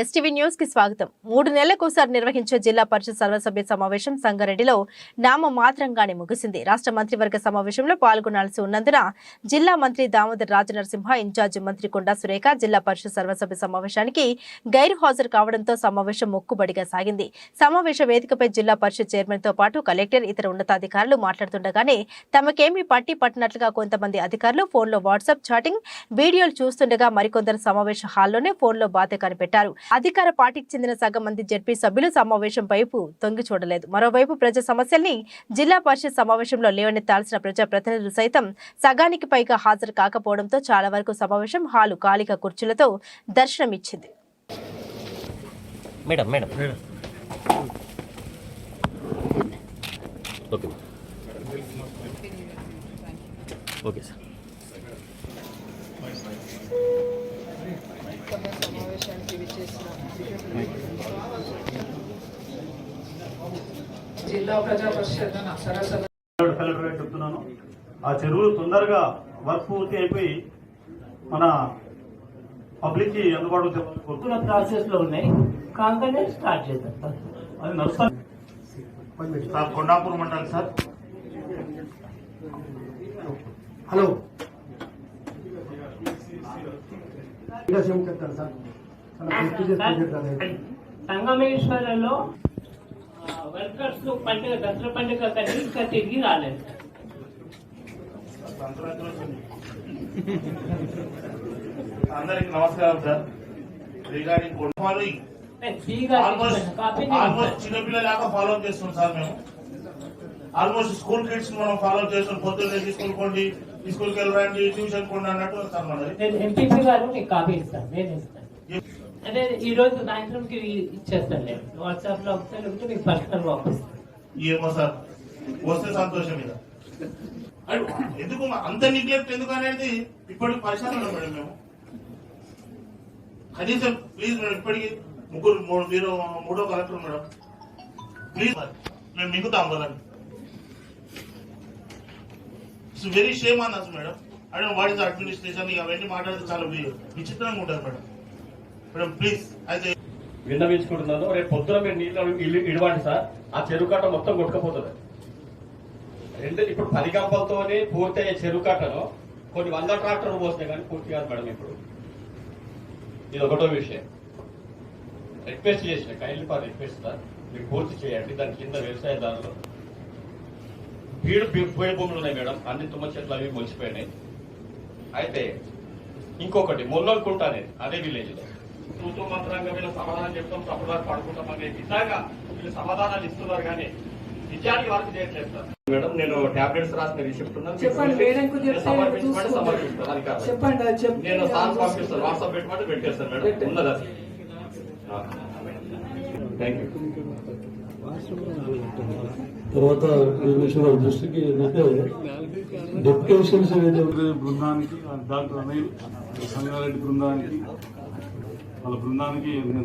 STV న్యూస్కి స్వాగతం. మూడు నెలలకోసారి నిర్వహించే జిల్లా పరిషత్ సర్వసభ్య సమావేశం సంగారెడ్డిలో నామ మాత్రంగానే ముగిసింది. రాష్ట్ర మంత్రివర్గ సమావేశంలో పాల్గొనాల్సి ఉన్నందున జిల్లా మంత్రి దామోదర్ రాజనరసింహ ఇన్ఛార్జి మంత్రి కొండా సురేఖ జిల్లా పరిషత్ సర్వసభ్య సమావేశానికి గైరు హాజరు కావడంతో సమావేశం మొక్కుబడిగా సాగింది. సమావేశ వేదికపై జిల్లా పరిషత్ చైర్మన్తో పాటు కలెక్టర్ ఇతర ఉన్నతాధికారులు మాట్లాడుతుండగానే తమకేమీ పట్టి పట్టినట్లుగా కొంతమంది అధికారులు ఫోన్లో వాట్సాప్ చాటింగ్ వీడియోలు చూస్తుండగా మరికొందరు సమావేశ హాల్లోనే ఫోన్లో బాధ కనిపెట్టారు. అధికార పార్టీకి చెందిన సగం మంది జడ్పీ సభ్యులు సమావేశం వైపు తొంగి చూడలేదు. మరోవైపు ప్రజా సమస్యల్ని జిల్లా పరిషత్ సమావేశంలో లేవనెత్తాల్సిన ప్రజా ప్రతినిధులు సైతం సగానికి పైగా హాజరు కాకపోవడంతో చాలా వరకు సమావేశం హాలు ఖాళీగా కుర్చీలతో దర్శనమిచ్చింది. Madam madam. Okay okay sir. సమావేశానికి విచ్చేసిన జిల్లా ప్రజా పరిషత్ సరసభ కలెక్టర్ గారికి చెప్తున్నాను. ఆ చెరువులు తొందరగా వర్క్ పూర్తి అయిపోయి మన పబ్లిక్కి అందుబాటులో తేవాలని కోరుతున్నాను. కూడా ప్రాసెస్లో ఉన్నాయి. కాగానే స్టార్ట్ చేద్దాం. అది నడుస్తాను. సార్ కొండాపూర్ మండలి సార్. హలో. ఇంకా సేమ్ చెప్తారు సార్. చాలా గుర్తు చేసి చెప్తారు సంగమేశ్వరంలో వర్కర్స్ పండుగ దసరా పండుగ కానీ ఇంకా తిరిగి రాలేదు అందరికి నమస్కారం సార్ రిగార్డింగ్ ఫాలోయింగ్ ఫ్రీగా ఆల్మోస్ట్ కాపీ ఆల్మోస్ట్ చిన్నపిల్లలాగా ఫాలో చేస్తున్నాం సార్ మేము ఆల్మోస్ట్ స్కూల్ కిడ్స్ మనం ఫాలో చేస్తున్నాం పొద్దున్నే స్కూల్ కొండి స్కూల్కి వెళ్ళరండి ట్యూషన్ కొండి అన్నట్టు సార్ మనది నేను ఎంపీపీ గారు మీకు కాపీ ఇస్తాను నేను ఇస్తాను అంటే ఈ రోజు సాయంత్రంకి ఇచ్చేస్తాను నేను వాట్సాప్లో ఒకసారి లేకపోతే మీకు పర్సనల్ పంపిస్తాను. ఏమో సార్. వస్తే సంతోషం మీద ఎందుకు అంత నిగ్లెక్ట్ ఎందుకు అనేది ఇప్పటికి పరిశాన్ మేడం మేము. కనీసం ప్లీజ్ మేడం ఇప్పటికి ముగ్గురు మూడు మీరు మూడో కలెక్టర్ మేడం. ప్లీజ్ మేము మిగుతాం కదా. It's very shame on madam. అదే వాట్ ఇస్ అడ్మినిస్ట్రేషన్ అవన్నీ మాట్లాడితే చాలా విచిత్రంగా ఉంటుంది మేడం. మేడం ప్లీజ్ అయితే విన్నవించుకుంటున్నాను రేపు పొద్దున మీరు నీళ్ళు ఇల్లు ఇడవండి సార్. ఆ చెరువు కట్ట మొత్తం కొట్టుకుపోతుంది. రెండు ఇప్పుడు పది గంపలతోనే పూర్తి అయ్యే చెరువు కట్టను కొన్ని వంద ట్రాక్టర్లు పోసినాయి కానీ పూర్తి కాదు మేడం ఇప్పుడు. ఇది ఒకటో విషయం. రిక్వెస్ట్ చేసిన కైండ్లీ ఫర్ రిక్వెస్ట్ సార్. మీరు పూర్తి చేయండి. దాని కింద వ్యవసాయదారులు బీడు బీ- పోయే భూములు ఉన్నాయి మేడం. అన్ని తుమ్మ చెట్లు అవి మొలిచిపోయినాయి అయితే ఇంకొకటి ముల్లకుంట అనేది అదే విలేజ్ తూతూ మంత్రంగా వీళ్ళు సమాధానం చెప్తాం తప్పుదారు పడుకుంటాం అనే విధంగా వీళ్ళు సమాధానాలు ఇస్తున్నారు కానీ నిజానికి వర్క్ చేయట్లేదు సార్. మేడం నేను టాబ్లెట్స్ రాసిన రిసిప్ట్ ఉన్నాను చెప్పండి. సమర్పిస్తాను చెప్పండి నేను సార్ పంపిస్తాను వాట్సాప్ పెట్టమంటే పెట్టేస్తాను మేడం. పెట్టండి. ఉన్నది? అది థ్యాంక్ యూ తర్వాత దృష్టికి డెప్యుటేషన్స్ బృందానికి డాక్టర్ అనిల్ సంగారెడ్డి బృందానికి వాళ్ళ బృందానికి